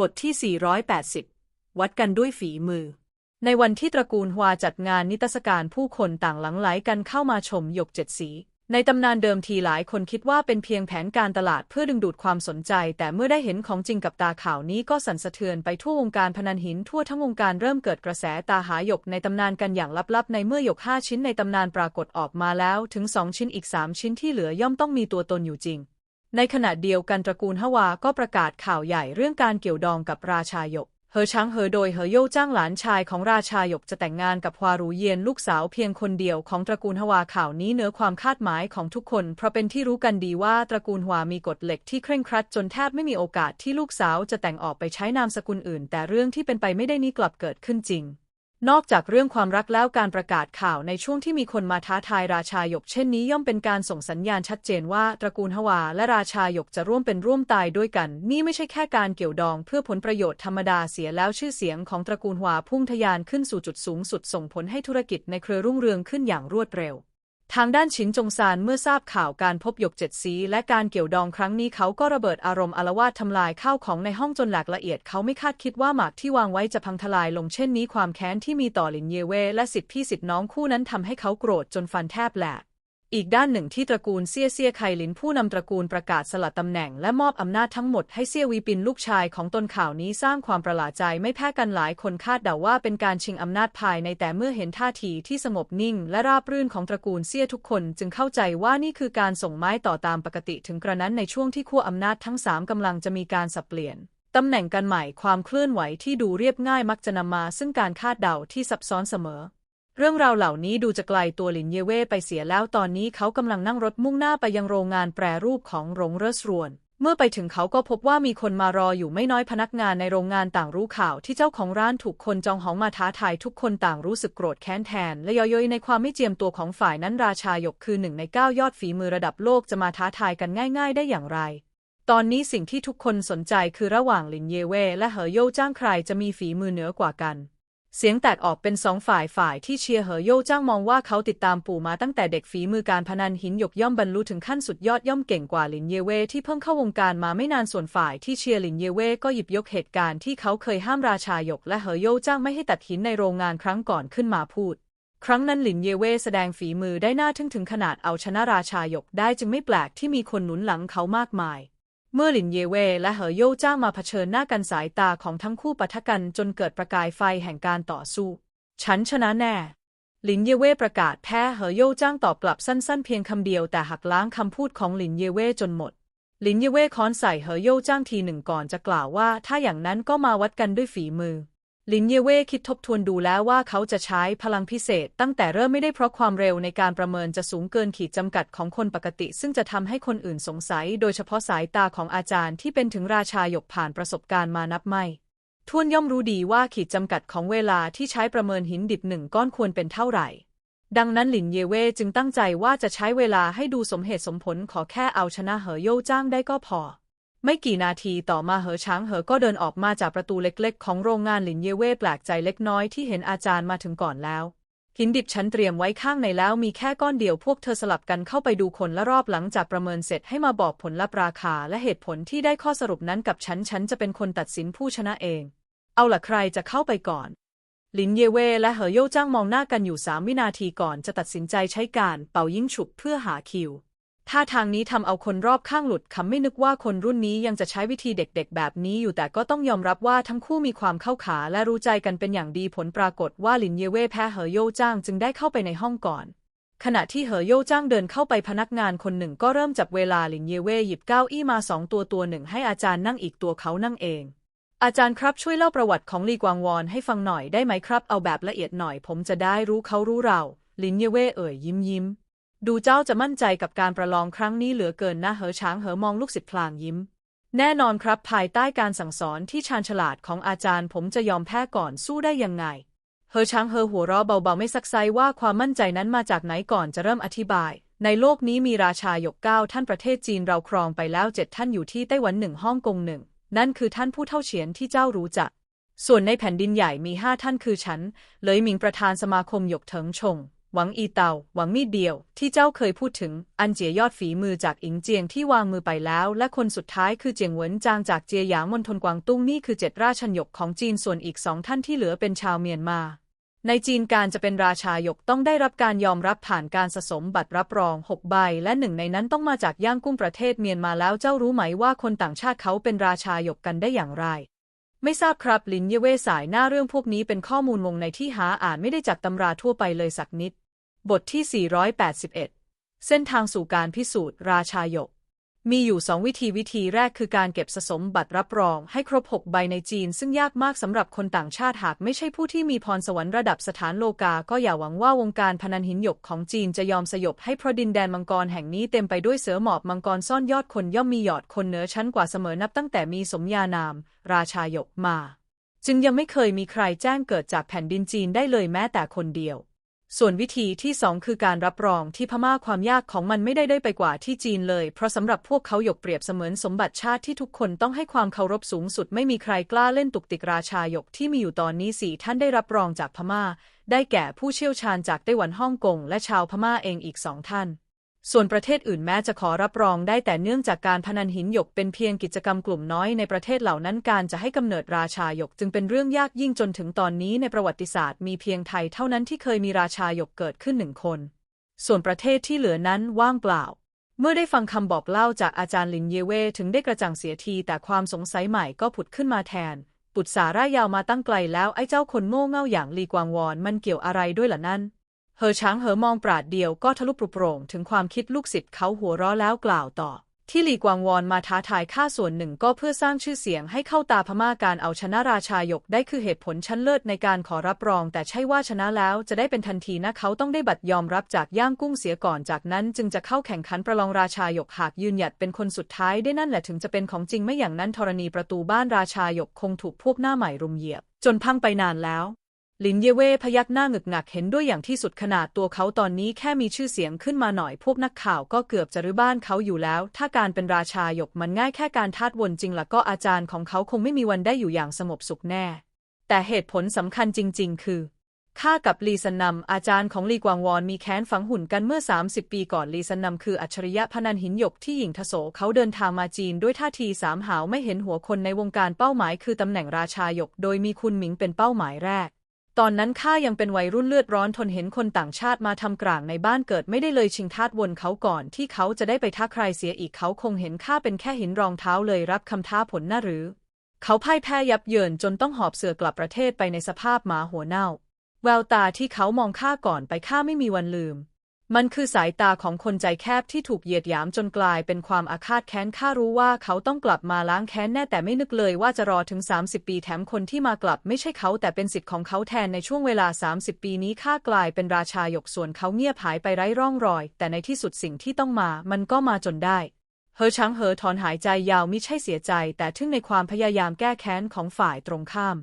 บทที่ 480 วัดกันด้วยฝีมือ ในวันที่ตระกูลฮวาจัดงานนิทรรศการผู้คนต่างหลังไหลกันเข้ามาชมหยกเจ็ดสี ในตำนานเดิมทีหลายคนคิดว่าเป็นเพียงแผนการตลาดเพื่อดึงดูดความสนใจ แต่เมื่อได้เห็นของจริงกับตาข่าวนี้ก็สั่นสะเทือนไปทั่ววงการพนันหินทั่วทั้งวงการเริ่มเกิดกระแสตาหาหยกในตำนานกันอย่างลับๆ ในเมื่อหยกห้าชิ้นในตำนานปรากฏออกมาแล้ว ถึงสองชิ้นอีกสามชิ้นที่เหลือย่อมต้องมีตัวตนอยู่จริง ในขณะเดียวกันตระกูลฮวาก็ประกาศข่าวใหญ่เรื่องการเกี่ยวดองกับราชาหยกเฮอช้างเฮอโดยเฮอโย่จ้างหลานชายของราชาหยกจะแต่งงานกับฮวารูเยียนลูกสาวเพียงคนเดียวของตระกูลฮวาข่าวนี้เหนือความคาดหมายของทุกคน เพราะเป็นที่รู้กันดีว่าตระกูลฮวามีกฎเหล็กที่เคร่งครัดจนแทบไม่มีโอกาสที่ลูกสาวจะแต่งออกไปใช้นามสกุลอื่น แต่เรื่องที่เป็นไปไม่ได้นี้กลับเกิดขึ้นจริง นอกจากเรื่องความรักแล้วการประกาศข่าวในช่วงที่มีคนมาท้าทายราชาหยกเช่นนี้ย่อมเป็นการส่งสัญญาณชัดเจนว่าตระกูลฮวาและราชาหยกจะร่วมเป็นร่วมตายด้วยกัน นี่ไม่ใช่แค่การเกี่ยวดองเพื่อผลประโยชน์ธรรมดาเสียแล้วชื่อเสียงของตระกูลฮวาพุ่งทะยานขึ้นสู่จุดสูงสุดส่งผลให้ธุรกิจในเครือรุ่งเรืองขึ้นอย่างรวดเร็ว ทางด้านชินจงซานเมื่อทราบข่าวการพบหยกเจ็ดสีและการเกี่ยวดองครั้งนี้เขาก็ระเบิดอารมณ์อารวาสทำลายข้าวของในห้องจนหลักละเอียด เขาไม่คาดคิดว่าหมากที่วางไว้จะพังทลายลงเช่นนี้ความแค้นที่มีต่อหลินเยเว่และสิทธิพี่สิทธิน้องคู่นั้นทำให้เขาโกรธจนฟันแทบแหลก อีกด้านหนึ่งที่ตระกูลเซี่ยเซี่ยไคลินผู้นำตระกูลประกาศสละตำแหน่งและมอบอำนาจทั้งหมดให้เซี่ยวีปินลูกชายของตนข่าวนี้สร้างความประหลาดใจไม่แพ้กันหลายคนคาดเดาว่าเป็นการชิงอำนาจภายในแต่เมื่อเห็นท่าทีที่สงบนิ่ง และราบรื่นของตระกูลเซี่ยทุกคนจึงเข้าใจว่านี่คือการส่งไม้ต่อตามปกติถึงกระนั้นในช่วงที่ขั้วอำนาจทั้งสามกำลังจะมีการสับเปลี่ยนตำแหน่งกันใหม่ความเคลื่อนไหวที่ดูเรียบง่ายมักจะนำมาซึ่งการคาดเดาที่ซับซ้อนเสมอ เรื่องราวเหล่านี้ดูจะไกลตัวหลินเยเว่ไปเสียแล้วตอนนี้เขากำลังนั่งรถมุ่งหน้าไปยังโรงงานแปรรูปของโรงเรสรวน เมื่อไปถึงเขาก็พบว่ามีคนมารออยู่ไม่น้อยพนักงานในโรงงานต่างรู้ข่าวที่เจ้าของร้านถูกคนจองหองมาท้าทายทุกคนต่างรู้สึกโกรธแค้นแทน และย่อยในความไม่เจียมตัวของฝ่ายนั้นราชาหยกคือหนึ่งในเก้ายอดฝีมือระดับโลกจะมาท้าทายกันง่าย ๆ ได้อย่างไรตอนนี้สิ่งที่ทุกคนสนใจคือระหว่างหลินเยเว่และเหอโย่จ้างใครจะมีฝีมือเหนือกว่ากัน เสียงแตกออกเป็นสองฝ่ายฝ่ายที่เชียร์เหอโย่จ้างมองว่าเขาติดตามปู่มาตั้งแต่เด็กฝีมือการพนันหินหยกย่อมบรรลุถึงขั้นสุดยอดย่อมเก่งกว่าหลินเยเว่ที่เพิ่งเข้าวงการมาไม่นานส่วนฝ่ายที่เชียร์หลินเยเว่ก็หยิบยกเหตุการณ์ที่เขาเคยห้ามราชาหยกและเหอโย่จ้างไม่ให้ตัดหินในโรงงานครั้งก่อนขึ้นมาพูด ครั้งนั้นหลินเยเว่แสดงฝีมือได้น่าทึ่งถึงขนาดเอาชนะราชาหยกได้จึงไม่แปลกที่มีคนหนุนหลังเขามากมาย เมื่อหลินเยเว่และเหอโย่จ้างมาเผชิญหน้ากันสายตาของทั้งคู่ปะทะกันจนเกิดประกายไฟแห่งการต่อสู้ ฉันชนะแน่ หลินเยเว่ประกาศแพ้เหอโย่จ้างตอบกลับสั้น ๆ เพียงคำเดียวแต่หักล้างคำพูดของหลินเยเว่จนหมด หลินเยเว่ค้อนใส่เหอโย่จ้างทีหนึ่งก่อนจะกล่าวว่า ถ้าอย่างนั้นก็มาวัดกันด้วยฝีมือ ลินเยเว่คิดทบทวนดูแล้วว่าเขาจะใช้พลังพิเศษ ตั้งแต่เริ่มไม่ได้เพราะความเร็วในการประเมินจะสูงเกินขีดจำกัดของคนปกติ ซึ่งจะทำให้คนอื่นสงสัย โดยเฉพาะสายตาของอาจารย์ที่เป็นถึงราชาหยกผ่านประสบการณ์มานับไม่ทวนย่อมรู้ดีว่าขีดจำกัดของเวลาที่ใช้ประเมินหินดิบหนึ่งก้อนควรเป็นเท่าไหร่ ดังนั้นหลินเยเว่จึงตั้งใจว่าจะใช้เวลาให้ดูสมเหตุสมผลขอแค่เอาชนะเหอโย่จ้างได้ก็พอ ไม่กี่นาทีต่อมาเหอช้างเหอก็เดินออกมาจากประตูเล็กๆ ของโรงงานหลินเยเว่แปลกใจเล็กน้อยที่เห็นอาจารย์มาถึงก่อนแล้วหินดิบฉันเตรียมไว้ข้างในแล้วมีแค่ก้อนเดียวพวกเธอสลับกันเข้าไปดูคนละรอบหลังจากประเมินเสร็จให้มาบอกผลลัพธ์ราคาและเหตุผลที่ได้ข้อสรุปนั้นกับฉันฉันจะเป็นคนตัดสินผู้ชนะเอง เอาล่ะใครจะเข้าไปก่อนหลินเยเว่และเหอโย่จ้างมองหน้ากันอยู่สามวินาทีก่อนจะตัดสินใจใช้การเป่ายิ่งฉุบเพื่อหาคิว ท่าทางนี้ทำเอาคนรอบข้างหลุดคำไม่นึกว่าคนรุ่นนี้ยังจะใช้วิธีเด็กๆ แบบนี้อยู่แต่ก็ต้องยอมรับว่าทั้งคู่มีความเข้าขาและรู้ใจกันเป็นอย่างดีผลปรากฏว่าหลินเยเว่แพ้เหอโย่จ้างจึงได้เข้าไปในห้องก่อน ขณะที่เหอโย่จ้างเดินเข้าไปพนักงานคนหนึ่งก็เริ่มจับเวลาหลินเยเว่หยิบเก้าอี้มาสองตัวตัวหนึ่งให้อาจารย์นั่งอีกตัวเขานั่งเองอาจารย์ครับช่วยเล่าประวัติของลีกวางวอนให้ฟังหน่อยได้ไหมครับ เอาแบบละเอียดหน่อยผมจะได้รู้เขารู้เราหลินเยเว่เอ่ยยิ้มยิ้ม ดูเจ้าจะมั่นใจกับการประลองครั้งนี้เหลือเกินนะเหอช้างเหอมองลูกศิษย์พลางยิ้ม แน่นอนครับภายใต้การสั่งสอนที่ชาญฉลาดของอาจารย์ผมจะยอมแพ้ก่อนสู้ได้ยังไงเฮอช้างเฮอหัวเราะเบาๆไม่ซักไซว่าความมั่นใจนั้นมาจากไหนก่อนจะเริ่มอธิบาย ในโลกนี้มีราชาหยกเก้าท่านประเทศจีนเราครองไปแล้วเจ็ดท่านอยู่ที่ไต้หวันหนึ่งฮ่องกงหนึ่งนั่นคือท่านผู้เท่าเฉียนที่เจ้ารู้จัก ส่วนในแผ่นดินใหญ่มีห้าท่านคือฉัน เลยหมิงประธานสมาคมหยกเถิงชง หวังอีเตาหวังมีดเดียว ที่เจ้าเคยพูดถึง อันเจียยอดฝีมือจากอิงเจียงที่วางมือไปแล้ว และคนสุดท้ายคือเจียงเหวินจางจากเจียหยางมณฑลกวางตุ้งนี่คือเจ็ดราชันยกของจีนส่วนอีกสองท่านที่เหลือเป็นชาวเมียนมา ในจีนการจะเป็นราชายกต้องได้รับการยอมรับผ่านการสะสมบัตรรับรองหกใบ และหนึ่งในนั้นต้องมาจากย่างกุ้งประเทศเมียนมาแล้วเจ้ารู้ไหมว่าคนต่างชาติเขาเป็นราชายกกันได้อย่างไร ไม่ทราบครับลินเยเวสายหน้าเรื่องพวกนี้เป็นข้อมูลวงในที่หาอ่านไม่ได้จากตำราทั่วไปเลยสักนิด บทที่ 481 เส้นทางสู่การพิสูจน์ราชายก มีอยู่สองวิธีวิธีแรกคือการเก็บสะสมบัตรรับรองให้ครบ 6 ใบในจีน ซึ่งยากมากสำหรับคนต่างชาติหากไม่ใช่ผู้ที่มีพรสวรรค์ระดับสถานโลกา ก็อย่าหวังว่าวงการพนันหินหยกของจีนจะยอมสยบให้เพราะดินแดนมังกรแห่งนี้เต็มไปด้วยเสือหมอบมังกรซ่อนยอดคนย่อมมีหยอดคนเหนือชั้นกว่าเสมอนับตั้งแต่มีสมญานาม ราชายกมา จึงยังไม่เคยมีใครแจ้งเกิดจากแผ่นดินจีนได้เลยแม้แต่คนเดียว ส่วนวิธีที่สองคือการรับรองที่พม่าความยากของมันไม่ได้ได้ไปกว่าที่จีนเลย เพราะสำหรับพวกเขาหยกเปรียบเสมือนสมบัติชาติที่ทุกคนต้องให้ความเคารพสูงสุดไม่มีใครกล้าเล่นตุกติกราชาหยกที่มีอยู่ตอนนี้สี่ท่านได้รับรองจากพม่า ได้แก่ผู้เชี่ยวชาญจากไต้หวันฮ่องกงและชาวพม่าเองอีกสองท่าน ส่วนประเทศอื่นแม้จะขอรับรองได้แต่เนื่องจากการพนันหินหยกเป็นเพียงกิจกรรมกลุ่มน้อยในประเทศเหล่านั้นการจะให้กำเนิดราชาหยกจึงเป็นเรื่องยากยิ่งจนถึงตอนนี้ในประวัติศาสตร์มีเพียงไทยเท่านั้นที่เคยมีราชาหยกเกิดขึ้นหนึ่งคน ส่วนประเทศที่เหลือนั้นว่างเปล่า เมื่อได้ฟังคำบอกเล่าจากอาจารย์ลินเยเว่ถึงได้กระจ่างเสียทีแต่ความสงสัยใหม่ก็ผุดขึ้นมาแทน ปุตสาร่ายาวมาตั้งไกลแล้วไอ้เจ้าคนโง่เง่าอย่างลีกวางวอนมันเกี่ยวอะไรด้วยล่ะนั่น เหอช้างเหอมองปราดเดียวก็ทะลุปรุโปร่งถึงความคิดลูกศิษย์เขาหัวเราะแล้วกล่าวต่อ ที่หลีกวางวอนมาท้าทายข้าส่วนหนึ่งก็เพื่อสร้างชื่อเสียงให้เข้าตาพม่าการเอาชนะราชายกได้คือเหตุผลชั้นเลิศในการขอรับรอง แต่ใช่ว่าชนะแล้วจะได้เป็นทันทีนะเขาต้องได้บัตรยอมรับจากย่างกุ้งเสียก่อนจากนั้น จึงจะเข้าแข่งขันประลองราชายกหากยืนหยัดเป็นคนสุดท้ายได้นั่นแหละถึงจะเป็นของจริงไม่อย่างนั้นธรณีประตูบ้านราชายกคงถูกพวกหน้าใหม่รุมเหยียบ จนพังไปนานแล้ว ลินเยเว่พยักหน้าหงึกหงักเห็นด้วยอย่างที่สุดขนาดตัวเขาตอนนี้แค่มีชื่อเสียงขึ้นมาหน่อยพวกนักข่าวก็เกือบจะรื้อบ้านเขาอยู่แล้ว ถ้าการเป็นราชายกมันง่ายแค่การทาดวนจริงละก็อาจารย์ของเขาคงไม่มีวันได้อยู่อย่างสงบสุขแน่ แต่เหตุผลสำคัญจริง ๆ คือข้ากับลีซันนำอาจารย์ของลีกวางวอนมีแค้นฝังหุ่นกันเมื่อ 30 ปีก่อนลีซันนำคืออัจฉริยะพนันหินหยกที่หญิงทโสเขาเดินทางมาจีนด้วยท่าทีสามหาวไม่เห็นหัวคนในวงการเป้าหมายคือตำแหน่งราชายก โดยมีคุณหมิงเป็นเป้าหมายแรก ตอนนั้นข้ายังเป็นวัยรุ่นเลือดร้อนทนเห็นคนต่างชาติมาทำกลางในบ้านเกิดไม่ได้เลยชิงทาดวนเขาก่อนที่เขาจะได้ไปท้าใครเสียอีกเขาคงเห็นข้าเป็นแค่หินรองเท้าเลยรับคำท้าผลน่าหรือ เขาพ่ายแพ้ยับเยินจนต้องหอบเสือกลับประเทศไปในสภาพหมาหัวเน่า แววตาที่เขามองข้าก่อนไปข้าไม่มีวันลืม มันคือสายตาของคนใจแคบที่ถูกเหยียดหยามจนกลายเป็นความอาฆาตแค้นข้ารู้ว่าเขาต้องกลับมาล้างแค้นแน่แต่ไม่นึกเลยว่าจะรอถึง 30 ปีแถมคนที่มากลับไม่ใช่เขาแต่เป็นสิทธิ์ของเขาแทนในช่วงเวลา 30 ปีนี้ข้ากลายเป็นราชายกส่วนเขาเงียบหายไปไร้ร่องรอย แต่ในที่สุดสิ่งที่ต้องมามันก็มาจนได้เฮอช้างเหอถอนหายใจยาวมิใช่เสียใจ แต่ทึ่งในความพยายามแก้แค้นของฝ่ายตรงข้าม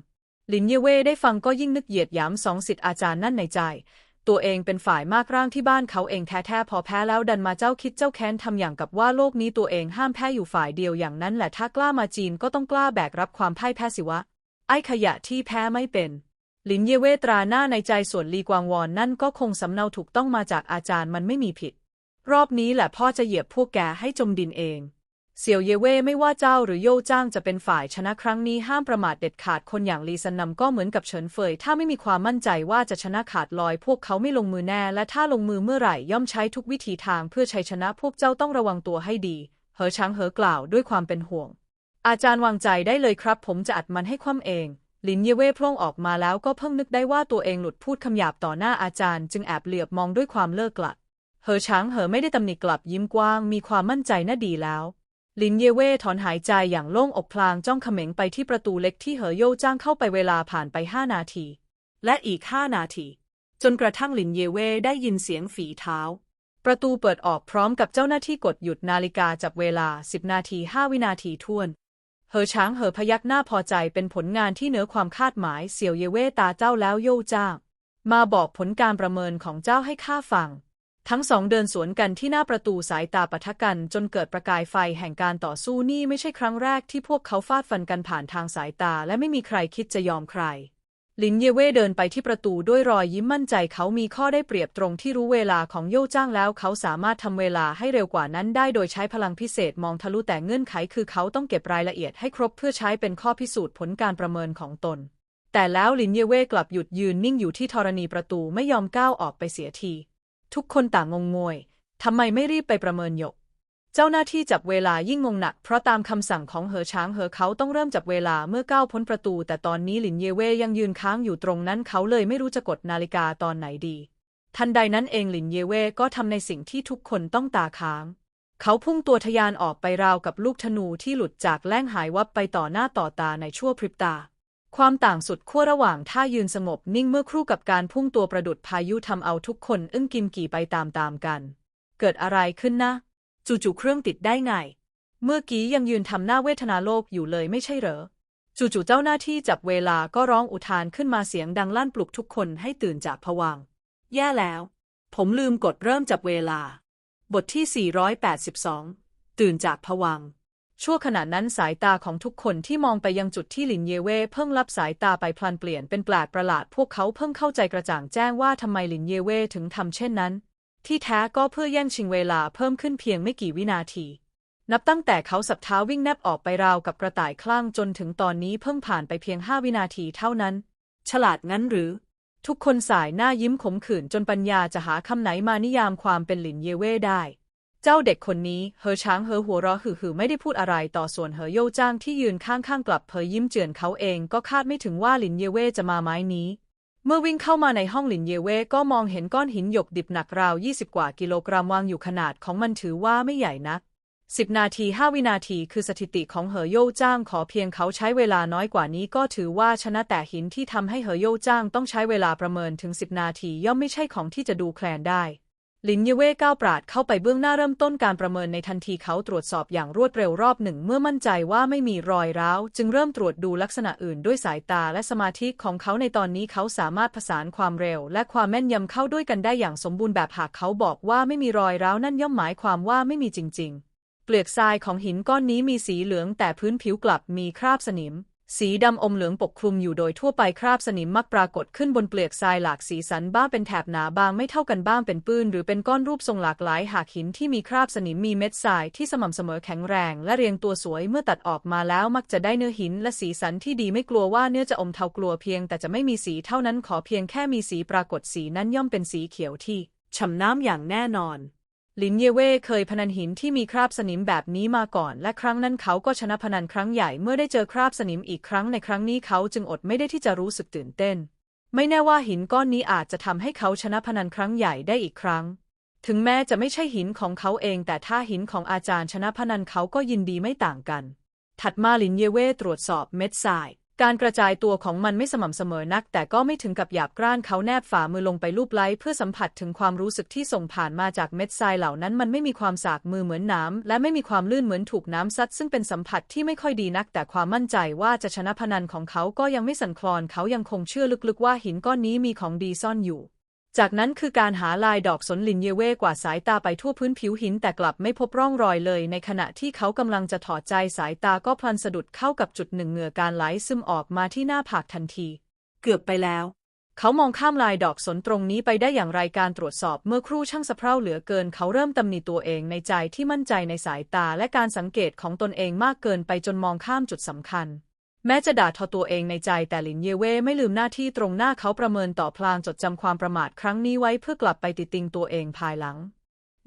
ลินเยเว่ได้ฟังก็ยิ่งนึกเหยียดหยามสองสิทธิ์อาจารย์นั่นในใจ ตัวเองเป็นฝ่ายมากร่างที่บ้านเขาเองแท้ๆพอแพ้แล้วดันมาเจ้าคิดเจ้าแค้นทำอย่างกับว่าโลกนี้ตัวเองห้ามแพ้อยู่ฝ่ายเดียวอย่างนั้นแหละถ้ากล้ามาจีนก็ต้องกล้าแบกรับความพ่ายแพ้สิวะ ไอ้ขยะที่แพ้ไม่เป็นลินเยเวตราหน้าในใจส่วนลีกวางวอนนั่นก็คงสำเนาถูกต้องมาจากอาจารย์มันไม่มีผิด รอบนี้แหละพ่อจะเหยียบพวกแกให้จมดินเอง เสี่ยวเยเว่ไม่ว่าเจ้าหรือโย่จ้างจะเป็นฝ่ายชนะครั้งนี้ห้ามประมาทเด็ดขาดคนอย่างลีซันนำก็เหมือนกับเฉินเฟย ถ้าไม่มีความมั่นใจว่าจะชนะขาดลอย พวกเขาไม่ลงมือแน่ และถ้าลงมือเมื่อไหร่ย่อมใช้ทุกวิธีทางเพื่อชัยชนะพวกเจ้าต้องระวังตัวให้ดี เหอช้างเหอกล่าวด้วยความเป็นห่วง อาจารย์วางใจได้เลยครับ ผมจะอัดมันให้คว่ำเองลินเยเว่พล่งออกมาแล้วก็เพิ่งนึกได้ว่าตัวเองหลุดพูดคำหยาบต่อหน้าอาจารย์ จึงแอบเหลือบมองด้วยความเลิกกลัดเหอช้างเหอไม่ได้ตำหนิกลับยิ้มกว้าง มีความมั่นใจน่าดีแล้ว ลินเยเว่ถอนหายใจอย่างโล่งอกพลางจ้องเขม็งไปที่ประตูเล็กที่เหอโย่จ้างเข้าไปเวลาผ่านไปห้านาที และอีกห้านาที จนกระทั่งลินเยเว่ได้ยินเสียงฝีเท้า ประตูเปิดออกพร้อมกับเจ้าหน้าที่กดหยุดนาฬิกาจับเวลา10นาที5วินาทีท่วนเหอช้างเหอพยักหน้าพอใจเป็นผลงานที่เหนือความคาดหมายเสี่ยวเยเว่ตาเจ้าแล้วโย่จ้างมาบอกผลการประเมินของเจ้าให้ข้าฟัง ทั้งสองเดินสวนกันที่หน้าประตูสายตาปะทะกัน จนเกิดประกายไฟแห่งการต่อสู้นี่ไม่ใช่ครั้งแรกที่พวกเขาฟาดฟันกันผ่านทางสายตา และไม่มีใครคิดจะยอมใคร ลินเยเว่เดินไปที่ประตูด้วยรอยยิ้มมั่นใจเขามีข้อได้เปรียบตรงที่รู้เวลาของโย่จ้างแล้ว เขาสามารถทำเวลาให้เร็วกว่านั้นได้โดยใช้พลังพิเศษมองทะลุแต่เงื่อนไขคือเขาต้องเก็บรายละเอียดให้ครบเพื่อใช้เป็นข้อพิสูจน์ผลการประเมินของตน แต่แล้วลินเยเว่กลับหยุดยืนนิ่งอยู่ที่ธรณีประตูไม่ยอมก้าวออกไปเสียที ทุกคนต่างงงงวย ทำไมไม่รีบไปประเมินหยก เจ้าหน้าที่จับเวลายิ่งงงหนัก เพราะตามคำสั่งของเหอช้างเหอเขาต้องเริ่มจับเวลาเมื่อก้าวพ้นประตู แต่ตอนนี้หลินเยเว่ยังยืนค้างอยู่ตรงนั้นเขาเลยไม่รู้จะกดนาฬิกาตอนไหนดี ทันใดนั้นเองหลินเยเว่ก็ทำในสิ่งที่ทุกคนต้องตาค้าง เขาพุ่งตัวทะยานออกไปราวกับลูกธนูที่หลุดจากแล่งหายวับไปต่อหน้าต่อตาในชั่วพริบตา ความต่างสุดขั้วระหว่างท่ายืนสงบนิ่งเมื่อครู่กับการพุ่งตัวประดุดพายุทำเอาทุกคนอึ้งกิมกี่ไปตามๆกัน เกิดอะไรขึ้นนะ จู่ๆเครื่องติดได้ไง เมื่อกี้ยังยืนทำหน้าเวทนาโลกอยู่เลยไม่ใช่เหรอ จู่ๆเจ้าหน้าที่จับเวลาก็ร้องอุทานขึ้นมาเสียงดังลั่นปลุกทุกคนให้ตื่นจากผวังแย่แล้ว ผมลืมกดเริ่มจับเวลา บทที่ 482 ตื่นจากผวัง ชั่วขณะนั้นสายตาของทุกคนที่มองไปยังจุดที่หลินเยเว่เพิ่งรับสายตาไปพลันเปลี่ยนเป็นแปลกประหลาด พวกเขาเพิ่งเข้าใจกระจ่างแจ้งว่าทำไมหลินเยเว่ถึงทำเช่นนั้น ที่แท้ก็เพื่อแย่งชิงเวลาเพิ่มขึ้นเพียงไม่กี่วินาที นับตั้งแต่เขาสับเท้าวิ่งแนบออกไปราวกับกระต่ายคลั่งจนถึงตอนนี้เพิ่งผ่านไปเพียงห้าวินาทีเท่านั้น ฉลาดงั้นหรือ ทุกคนสายหน้ายิ้มขมขื่นจนปัญญาจะหาคำไหนมานิยามความเป็นหลินเยเว่ได้ เจ้าเด็กคนนี้เหอช้างเหอหัวเราะหือๆไม่ได้พูดอะไรต่อส่วนเหอโย่จ้างที่ยืนข้างๆกลับเผยยิ้มเจือนเขาเองก็คาดไม่ถึงว่าหลินเยเว่จะมาไม้นี้ เมื่อวิ่งเข้ามาในห้องหลินเยเว่ก็มองเห็นก้อนหินหยกดิบหนักราว 20 กว่ากิโลกรัมวางอยู่ขนาดของมันถือว่าไม่ใหญ่นัก10นาที5วินาทีคือสถิติของเหอโย่จ้างขอเพียงเขาใช้เวลาน้อยกว่านี้ก็ถือว่าชนะแต่หินที่ทำให้เหอโย่จ้างต้องใช้เวลาประเมินถึง10นาทีย่อมไม่ใช่ของที่จะดูแคลนได้ ลินเยเว่ก้าวปราดเข้าไปเบื้องหน้าเริ่มต้นการประเมินในทันทีเขาตรวจสอบอย่างรวดเร็วรอบหนึ่ง เมื่อมั่นใจว่าไม่มีรอยร้าว จึงเริ่มตรวจดูลักษณะอื่นด้วยสายตาและสมาธิของเขาในตอนนี้เขาสามารถผสานความเร็ว และความแม่นยำเข้าด้วยกันได้อย่างสมบูรณ์แบบหากเขาบอกว่าไม่มีรอยร้าวนั่นย่อมหมายความว่าไม่มีจริง ๆ เปลือกทรายของหินก้อนนี้มีสีเหลืองแต่พื้นผิวกลับมีคราบสนิม สีดำอมเหลืองปกคลุมอยู่โดยทั่วไปคราบสนิมมักปรากฏขึ้นบนเปลือกทรายหลากสีสันบ้างเป็นแถบหนาบางไม่เท่ากันบ้างเป็นปื้นหรือเป็นก้อนรูปทรงหลากหลาย หากหินที่มีคราบสนิมมีเม็ดทรายที่สม่ำเสมอแข็งแรงและเรียงตัวสวยเมื่อตัดออกมาแล้วมักจะได้เนื้อหินและสีสันที่ดีไม่กลัวว่าเนื้อจะอมเทากลัวเพียงแต่จะไม่มีสีเท่านั้นขอเพียงแค่มีสีปรากฏสีนั้นย่อมเป็นสีเขียวที่ฉ่ำน้ำอย่างแน่นอน ลินเยเว่เคยพนันหินที่มีคราบสนิมแบบนี้มาก่อน และครั้งนั้นเขาก็ชนะพนันครั้งใหญ่เมื่อได้เจอคราบสนิมอีกครั้งในครั้งนี้เขาจึงอดไม่ได้ที่จะรู้สึกตื่นเต้น ไม่แน่ว่าหินก้อนนี้อาจจะทำให้เขาชนะพนันครั้งใหญ่ได้อีกครั้ง ถึงแม้จะไม่ใช่หินของเขาเอง แต่ถ้าหินของอาจารย์ชนะพนันเขาก็ยินดีไม่ต่างกัน ถัดมาลินเยเว่ตรวจสอบเม็ดทราย การกระจายตัวของมันไม่สม่ำเสมอนัก แต่ก็ไม่ถึงกับหยาบกร้านเขาแนบฝ่ามือลงไปลูบไล้เพื่อสัมผัสถึงความรู้สึกที่ส่งผ่านมาจากเม็ดทรายเหล่านั้น มันไม่มีความสากมือเหมือนน้ำและไม่มีความลื่นเหมือนถูกน้ำซัดซึ่งเป็นสัมผัสที่ไม่ค่อยดีนัก แต่ความมั่นใจว่าจะชนะพนันของเขาก็ยังไม่สั่นคลอนเขายังคงเชื่อลึกๆว่าหินก้อนนี้มีของดีซ่อนอยู่ จากนั้นคือการหาลายดอกสนลินเยเว่กว่าสายตาไปทั่วพื้นผิวหินแต่กลับไม่พบร่องรอยเลย ในขณะที่เขากำลังจะถอดใจสายตาก็พลันสะดุดเข้ากับจุดหนึ่งเหงื่อการไหลซึมออกมาที่หน้าผากทันที เกือบไปแล้ว เขามองข้ามลายดอกสนตรงนี้ไปได้อย่างไรการตรวจสอบเมื่อครู่ช่างสะเพร่าเหลือเกิน เขาเริ่มตำหนิตัวเองในใจที่มั่นใจในสายตาและการสังเกตของตนเองมากเกินไปจนมองข้ามจุดสำคัญ แม้จะด่าทอตัวเองในใจแต่หลินเยเว่ไม่ลืมหน้าที่ตรงหน้าเขาประเมินต่อพลางจดจำความประมาทครั้งนี้ไว้เพื่อกลับไปติดติงตัวเองภายหลัง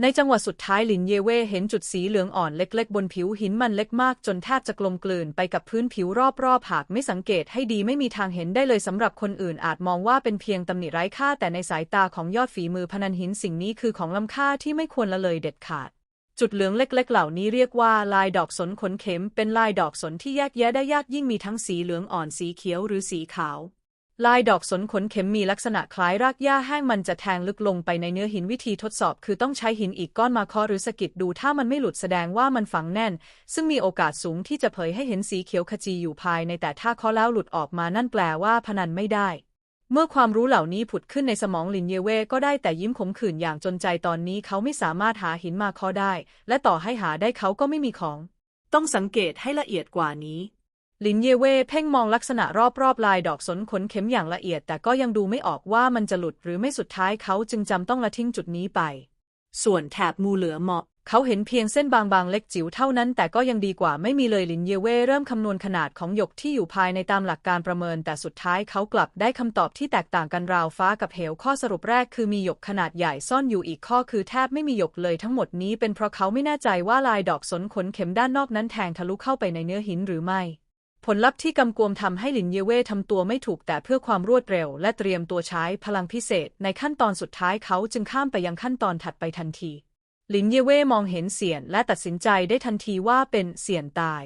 ในจังหวะสุดท้ายหลินเยเว่เห็นจุดสีเหลืองอ่อนเล็กๆ บนผิวหินมันเล็กมากจนแทบจะกลมกลืนไปกับพื้นผิวรอบๆ หากไม่สังเกตให้ดีไม่มีทางเห็นได้เลยสำหรับคนอื่นอาจมองว่าเป็นเพียงตำหนิไร้ค่าแต่ในสายตาของยอดฝีมือพนันหินสิ่งนี้คือของล้ำค่าที่ไม่ควรละเลยเด็ดขาด จุดเหลืองเล็กๆ เหล่านี้เรียกว่าลายดอกสนขนเข็ม เป็นลายดอกสนที่แยกแยะได้ยากยิ่งมีทั้งสีเหลืองอ่อนสีเขียวหรือสีขาว ลายดอกสนขนเข็มมีลักษณะคล้ายรากหญ้าแห้งมันจะแทงลึกลงไปในเนื้อหินวิธีทดสอบ คือต้องใช้หินอีกก้อนมาเคาะหรือสะกิดดูถ้ามันไม่หลุดแสดงว่ามันฝังแน่น ซึ่งมีโอกาสสูงที่จะเผยให้เห็นสีเขียวขจีอยู่ภายในแต่ถ้าเคาะแล้วหลุดออกมานั่นแปลว่าพนันไม่ได้ เมื่อความรู้เหล่านี้ผุดขึ้นในสมองลินเยเว่ก็ได้แต่ยิ้มขมขื่นอย่างจนใจตอนนี้เขาไม่สามารถหาหินมาเคาะได้ และต่อให้หาได้เขาก็ไม่มีของ ต้องสังเกตให้ละเอียดกว่านี้ ลินเยเว่เพ่งมองลักษณะรอบๆลายดอกสนขนเข็มอย่างละเอียด แต่ก็ยังดูไม่ออกว่ามันจะหลุดหรือไม่สุดท้ายเขาจึงจำต้องละทิ้งจุดนี้ไป ส่วนแถบมูเหลือเหมาะ เขาเห็นเพียงเส้นบางๆเล็กจิ๋วเท่านั้นแต่ก็ยังดีกว่าไม่มีเลยลินเยเว่เริ่มคำนวณขนาดของหยกที่อยู่ภายในตามหลักการประเมิน แต่สุดท้ายเขากลับได้คำตอบที่แตกต่างกันราวฟ้ากับเหวข้อสรุปแรกคือมีหยกขนาดใหญ่ซ่อนอยู่อีกข้อคือแทบไม่มีหยกเลยทั้งหมดนี้เป็นเพราะเขาไม่แน่ใจว่าลายดอกสนขนเข็มด้านนอกนั้นแทงทะลุเข้าไปในเนื้อหินหรือไม่ผลลัพธ์ที่กำกวมทำให้หลินเยเว่ทำตัวไม่ถูกแต่เพื่อความรวดเร็ว และเตรียมตัวใช้พลังพิเศษ ในขั้นตอนสุดท้ายเขาจึงข้ามไปยังขั้นตอนถัดไปทันที หลินเยเว่มองเห็นเสียนและตัดสินใจได้ทันทีว่าเป็นเสียนตาย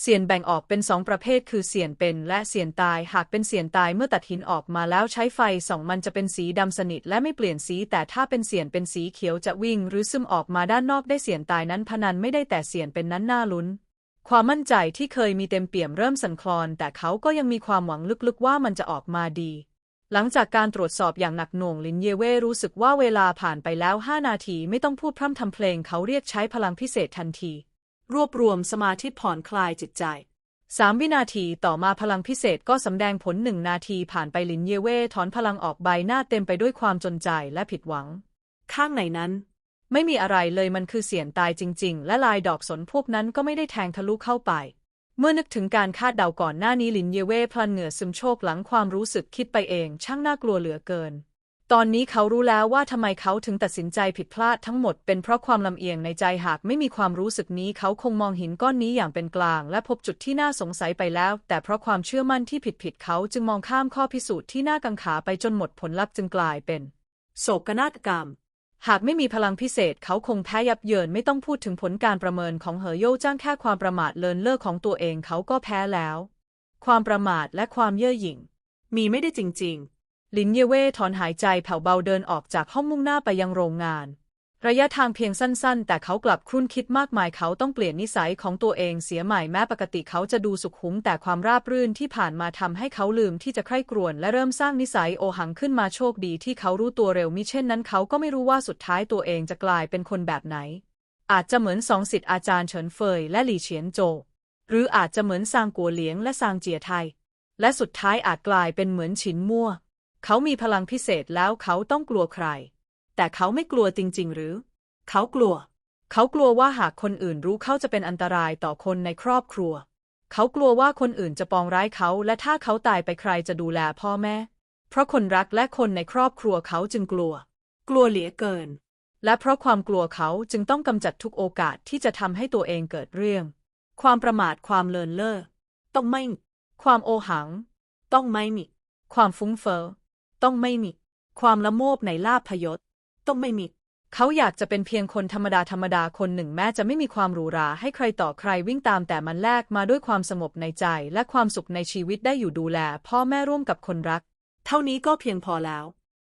เสียนแบ่งออกเป็นสองประเภทคือเสียนเป็นและเสียนตาย หากเป็นเสียนตายเมื่อตัดหินออกมาแล้วใช้ไฟส่องมันจะเป็นสีดำสนิทและไม่เปลี่ยนสี แต่ถ้าเป็นเสียนเป็นสีเขียวจะวิ่ง หรือซึมออกมาด้านนอกได้เสียนตายนั้นพนันไม่ได้แต่เสียนเป็นนั้นน่าลุ้น ความมั่นใจที่เคยมีเต็มเปี่ยมเริ่มสั่นคลอน แต่เขาก็ยังมีความหวังลึกๆว่ามันจะออกมาดี หลังจากการตรวจสอบอย่างหนักหน่วงลินเยเว่รู้สึกว่าเวลาผ่านไปแล้ว 5 นาทีไม่ต้องพูดพร่ำทำเพลงเขาเรียกใช้พลังพิเศษทันที รวบรวมสมาธิผ่อนคลายจิตใจสามวินาทีต่อมาพลังพิเศษก็สำแดงผลหนึ่งนาทีผ่านไปลินเยเว่ถอนพลังออกใบหน้าเต็มไปด้วยความจนใจและผิดหวัง ข้างในนั้น ไม่มีอะไรเลยมันคือเสียนตายจริง ๆ และลายดอกสนพวกนั้นก็ไม่ได้แทงทะลุเข้าไป เมื่อนึกถึงการคาดเดาก่อนหน้านี้ลินเยเว่พลันเหงื่อซึมโชกหลังความรู้สึกคิดไปเอง ช่างน่ากลัวเหลือเกิน ตอนนี้เขารู้แล้วว่าทำไมเขาถึงตัดสินใจผิดพลาดทั้งหมดเป็นเพราะความลำเอียงในใจหากไม่มีความรู้สึกนี้เขาคงมองหินก้อนนี้อย่างเป็นกลาง และพบจุดที่น่าสงสัยไปแล้ว แต่เพราะความเชื่อมั่นที่ผิดๆเขาจึงมองข้ามข้อพิสูจน์ที่น่ากังขาไปจนหมดผลลัพธ์จึงกลายเป็น โศกนาฏกรรม หากไม่มีพลังพิเศษเขาคงแพ้ยับเยินไม่ต้องพูดถึงผลการประเมินของเหอโย่จ้างแค่ความประมาทเลินเล่อของตัวเองเขาก็แพ้แล้ว ความประมาทและความเย่อหยิ่ง มีไม่ได้จริง ๆ ลินเยเว่ถอนหายใจแผ่วเบาเดินออกจากห้องมุ่งหน้าไปยังโรงงาน ระยะทางเพียงสั้นๆ แต่เขากลับครุ่นคิดมากมายเขาต้องเปลี่ยนนิสัยของตัวเองเสียใหม่แม้ปกติเขาจะดูสุขุมแต่ความราบรื่นที่ผ่านมาทำให้เขาลืมที่จะใคร่ครวญและเริ่มสร้างนิสัยโอหังขึ้นมาโชคดีที่เขารู้ตัวเร็วมิเช่นนั้นเขาก็ไม่รู้ว่าสุดท้ายตัวเองจะกลายเป็นคนแบบไหน อาจจะเหมือนสองสิทธิ์อาจารย์เฉินเฟยและหลี่เฉียนโจ หรืออาจจะเหมือนซางกัวเหลียงและซางเจียไทย และสุดท้ายอาจกลายเป็นเหมือนฉินมั่ว เขามีพลังพิเศษแล้วเขาต้องกลัวใคร แต่เขาไม่กลัวจริง ๆ หรือ เขากลัว เขากลัวว่าหากคนอื่นรู้เขาจะเป็นอันตรายต่อคนในครอบครัว เขากลัวว่าคนอื่นจะปองร้ายเขา และถ้าเขาตายไปใครจะดูแลพ่อแม่ เพราะคนรักและคนในครอบครัวเขาจึงกลัว กลัวเหลือเกิน และเพราะความกลัวเขาจึงต้องกำจัดทุกโอกาสที่จะทำให้ตัวเองเกิดเรื่อง ความประมาทความเลินเล่อต้องไม่มีความโอหัง ต้องไม่มี ความฟุ้งเฟ้อต้องไม่มี ความละโมบในลาภพยศ ต้องไม่มี เขาอยากจะเป็นเพียงคนธรรมดาธรรมดาคนหนึ่งแม้จะไม่มีความหรูหราให้ใครต่อใครวิ่งตามแต่มันแลกมาด้วยความสงบในใจและความสุขในชีวิตได้อยู่ดูแล พ่อแม่ร่วมกับคนรัก เท่านี้ก็เพียงพอแล้ว